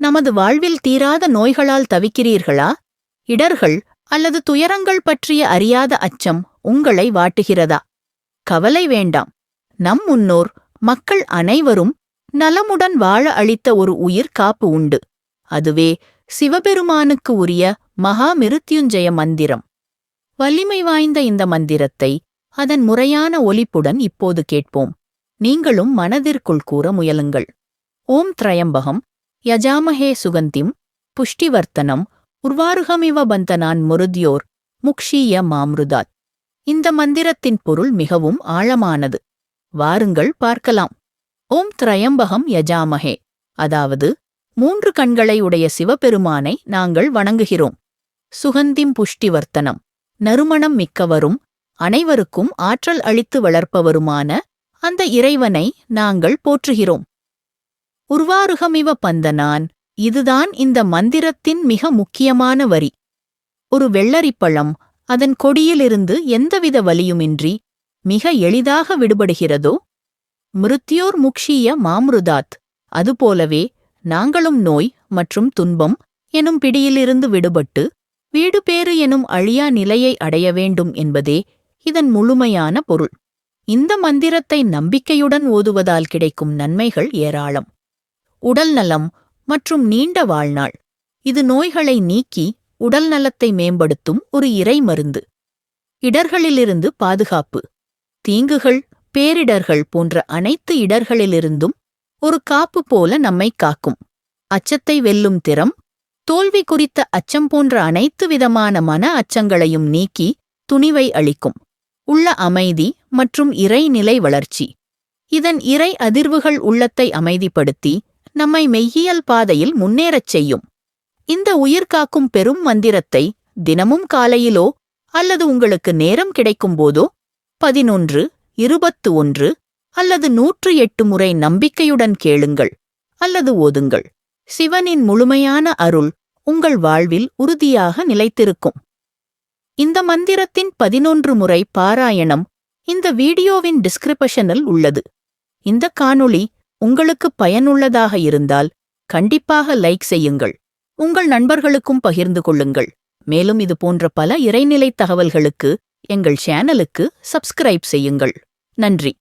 நமது வாழ்வில் தீராத நோய்களால் தவிக்கிறீர்களா? இடர்கள் அல்லது துயரங்கள் பற்றிய அறியாத அச்சம் உங்களை வாட்டுகிறதா? கவலை வேண்டாம். நம் முன்னோர் மக்கள் அனைவரும் நலமுடன் வாழ அளித்த ஒரு உயிர் காப்பு உண்டு. அதுவே சிவபெருமானுக்கு உரிய மகா மிருத்யுஞ்சய மந்திரம். வலிமை வாய்ந்த இந்த மந்திரத்தை அதன் முறையான ஒலிப்புடன் இப்போது கேட்போம். நீங்களும் மனதிற்குள் கூற முயலுங்கள். ஓம் திரயம்பகம். யஜாமஹே சுகந்திம் புஷ்டிவர்த்தனம் உர்வாருகமிவ பந்தனான் முருத்யோர் முக்ஷீய மாம்ருதாத். இந்த மந்திரத்தின் பொருள் மிகவும் ஆழமானது. வாருங்கள் பார்க்கலாம். ஓம் திரயம்பகம் யஜாமஹே. அதாவது மூன்று கண்களை உடைய சிவபெருமானை நாங்கள் வணங்குகிறோம். சுகந்திம் புஷ்டிவர்த்தனம். நறுமணம் மிக்கவரும் அனைவருக்கும் ஆற்றல் அளித்து வளர்ப்பவருமான அந்த இறைவனை நாங்கள் போற்றுகிறோம். உருவாருகமிவ பந்தனான் இதுதான் இந்த மந்திரத்தின் மிக முக்கியமான வரி. ஒரு வெள்ளரிப்பழம் அதன் கொடியிலிருந்து எந்தவித வலியுமின்றி மிக எளிதாக விடுபடுகிறதோ? மிருத்யோர் முக்ஷிய மாம்ருதாத் அதுபோலவே நாங்களும் நோய் மற்றும் துன்பம் எனும் பிடியிலிருந்து விடுபட்டு வீடு பேறு எனும் அழியா நிலையை அடைய வேண்டும் என்பதே இதன் முழுமையான பொருள். இந்த மந்திரத்தை நம்பிக்கையுடன் ஓதுவதால் கிடைக்கும் நன்மைகள் ஏராளம். உடல்நலம் மற்றும் நீண்ட வாழ்நாள். இது நோய்களை நீக்கி உடல் நலத்தை மேம்படுத்தும் ஒரு இறை மருந்து. இடர்களிலிருந்து பாதுகாப்பு. தீங்குகள் பேரிடர்கள் போன்ற அனைத்து இடர்களிலிருந்தும் ஒரு காப்பு போல நம்மை காக்கும். அச்சத்தை வெல்லும் திறம் தோல்வி குறித்த அச்சம் போன்ற அனைத்து விதமான மன அச்சங்களையும் நீக்கி துணிவை அளிக்கும். உள்ள அமைதி மற்றும் இறைநிலை வளர்ச்சி. இதன் இறை அதிர்வுகள் உள்ளத்தை அமைதிப்படுத்தி நம்மை மெய்யியல் பாதையில் முன்னேறச் செய்யும். இந்த உயிர்காக்கும் பெரும் மந்திரத்தை தினமும் காலையிலோ அல்லது உங்களுக்கு நேரம் கிடைக்கும் போதோ பதினொன்று இருபத்து ஒன்று அல்லது நூற்று எட்டு முறை நம்பிக்கையுடன் கேளுங்கள் அல்லது ஓதுங்கள். சிவனின் முழுமையான அருள் உங்கள் வாழ்வில் உறுதியாக நிலைத்திருக்கும். இந்த மந்திரத்தின் பதினொன்று முறை பாராயணம் இந்த வீடியோவின் டிஸ்கிரிப்ஷனில் உள்ளது. இந்த காணொளி உங்களுக்கு பயனுள்ளதாக இருந்தால் கண்டிப்பாக லைக் செய்யுங்கள். உங்கள் நண்பர்களுக்கும் பகிர்ந்து கொள்ளுங்கள். மேலும் இது போன்ற பல இறைநிலைத் தகவல்களுக்கு எங்கள் சேனலுக்கு சப்ஸ்கிரைப் செய்யுங்கள். நன்றி.